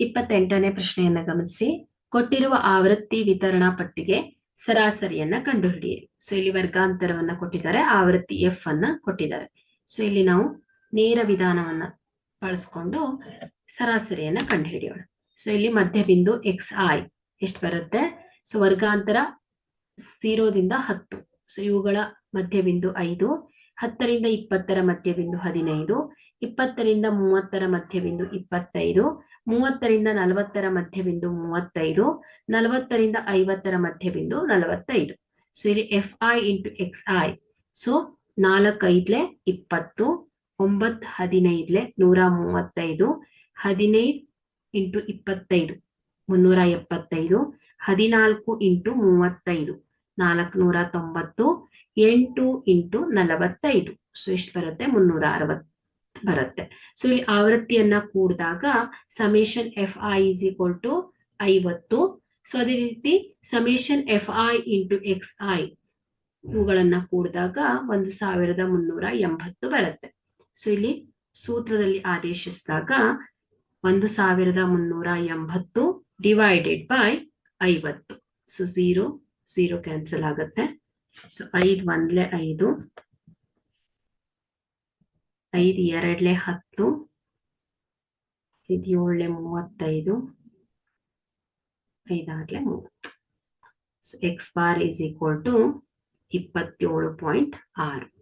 ಇಪ್ಪತ್ತೆಂಟನೇ ಪ್ರಶ್ನೆಯನ್ನ ಗಮನಿಸಿ. ಕೊಟ್ಟಿರುವ ಆವೃತ್ತಿ ವಿತರಣಾ ಪಟ್ಟಿಗೆ ಸರಾಸರಿಯನ್ನ ಕಂಡುಹಿಡಿಯಿರಿ ಸೊ ಇಲ್ಲಿ ವರ್ಗಾಂತರವನ್ನ ಕೊಟ್ಟಿದ್ದಾರೆ, ಆವೃತ್ತಿ ಎಫ್ ಅನ್ನ ಕೊಟ್ಟಿದ್ದಾರೆ. ಸೊ ಇಲ್ಲಿ ನಾವು ನೇರ ವಿಧಾನವನ್ನ ಬಳಸ್ಕೊಂಡು ಸರಾಸರಿಯನ್ನ ಕಂಡುಹಿಡಿಯೋಣ. ಸೊ ಇಲ್ಲಿ ಮಧ್ಯಬಿಂದು ಎಕ್ಸ್ ಐ ಎಷ್ಟು ಬರುತ್ತೆ? ಸೊ ವರ್ಗಾಂತರ ಸೀರೋದಿಂದ ಹತ್ತು. ಸೊ ಇವುಗಳ ಮಧ್ಯಬಿಂದು ಐದು, ಹತ್ತರಿಂದ ಇಪ್ಪತ್ತರ ಮಧ್ಯಬಿಂದು ಹದಿನೈದು ಇಪ್ಪತ್ತರಿಂದ ಮೂವತ್ತರ ಮಧ್ಯಬಿಂದು ಇಪ್ಪತ್ತೈದು, ಮೂವತ್ತರಿಂದ ನಲವತ್ತರ ಮಧ್ಯಬಿಂದು ಮೂವತ್ತೈದು, ನಲವತ್ತರಿಂದ ಐವತ್ತರ ಮಧ್ಯಬಿಂದು ನಲವತ್ತೈದು. ಸೊ ಇಲ್ಲಿ f i into x i so ನಾಲ್ಕೈದ್ಲೆ ಇಪ್ಪತ್ತು ಒಂಬತ್ ಹದಿನೈದ್ಲೆ ನೂರ ಮೂವತ್ತೈದು, ಹದಿನೈದು ಇಂಟು ಇಪ್ಪತ್ತೈದು, ಮುನ್ನೂರ ಎಪ್ಪತ್ತೈದು, ಹದಿನಾಲ್ಕು ಇಂಟು ಮೂವತ್ತೈದು, ನಾಲ್ಕುನೂರ ತೊಂಬತ್ತು, ಎಂಟು ಇಂಟು ನಲವತ್ತೈದು. ಸೊ ಎಷ್ಟು ಬರುತ್ತೆ? ಮುನ್ನೂರ ಅರವತ್ತು. ಬರುತ್ತೆ. ಸೊ ಇಲ್ಲಿ ಆವೃತ್ತಿಯನ್ನ ಕೂಡಿದಾಗ summation f i is equal to ಐವತ್ತು. ಸೊ ಅದೇ ರೀತಿ summation f i into x i ಇವುಗಳನ್ನ ಕೂಡಿದಾಗ ಒಂದು ಸಾವಿರದ ಮುನ್ನೂರ ಎಂಬತ್ತು ಬರುತ್ತೆ. ಸೊ ಇಲ್ಲಿ ಸೂತ್ರದಲ್ಲಿ ಆದೇಶಿಸಿದಾಗ ಒಂದು ಸಾವಿರದ ಮುನ್ನೂರ ಎಂಬತ್ತು ಡಿವೈಡೆಡ್ ಬೈ ಐವತ್ತು. ಸೊ ಝೀರೋ ಝೀರೋ ಕ್ಯಾನ್ಸಲ್ ಆಗುತ್ತೆ. ಸೊ ಐದು, ಒಂದ್ಲೆ ಐದು. ಐದು, ಎರಡ್ಲೆ ಹತ್ತು ಐದು ಏಳ್ಲೆ ಮೂವತ್ತೈದು ಐದಾರ್ಲೆ ಮೂವತ್ತು. So x bar is equal to ಇಪ್ಪತ್ತೇಳು ಪಾಯಿಂಟ್ ಆರು.